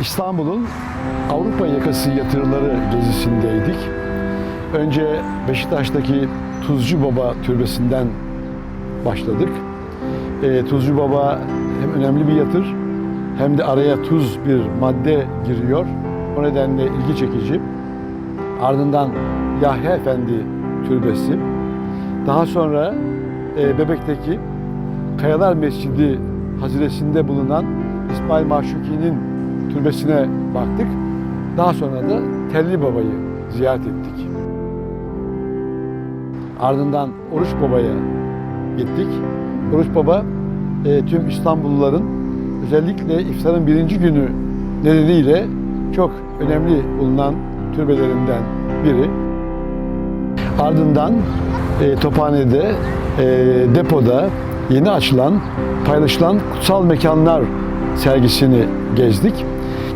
İstanbul'un Avrupa yakası yatırları gezisindeydik. Önce Beşiktaş'taki Tuzcu Baba Türbesi'nden başladık. E, Tuzcu Baba hem önemli bir yatır hem de araya tuz bir madde giriyor. O nedenle ilgi çekici. Ardından Yahya Efendi Türbesi. Daha sonra e, Bebek'teki Kayalar Mescidi haziresinde bulunan İsmail Maşuki'nin türbesine baktık. Daha sonra da Telli Baba'yı ziyaret ettik. Ardından Oruç Baba'ya gittik. Oruç Baba e, tüm İstanbulluların özellikle iftarın birinci günü nedeniyle çok önemli bulunan türbelerinden biri. Ardından e, Tophane'de, e, depoda yeni açılan, paylaşılan kutsal mekanlar sergisini gezdik.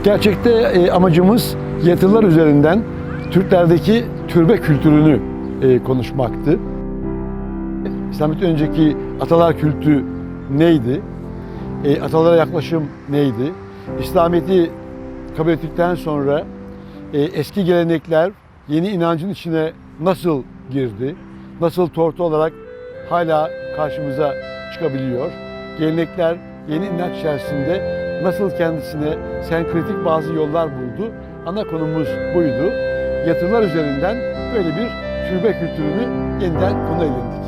Gerçekte e, amacımız yatırlar üzerinden Türklerdeki türbe kültürünü e, konuşmaktı. İslamiyet'ten önceki atalar kültü neydi? E, atalara yaklaşım neydi? İslamiyet'i kabul ettikten sonra e, eski gelenekler yeni inancın içine nasıl girdi? Nasıl tortu olarak hala karşımıza çıkabiliyor? Gelenekler yeni inanç içerisinde nasıl kendisine senkretik bazı yollar buldu? Ana konumuz buydu. Yatırlar üzerinden böyle bir türbe kültürünü yeniden konu edindik.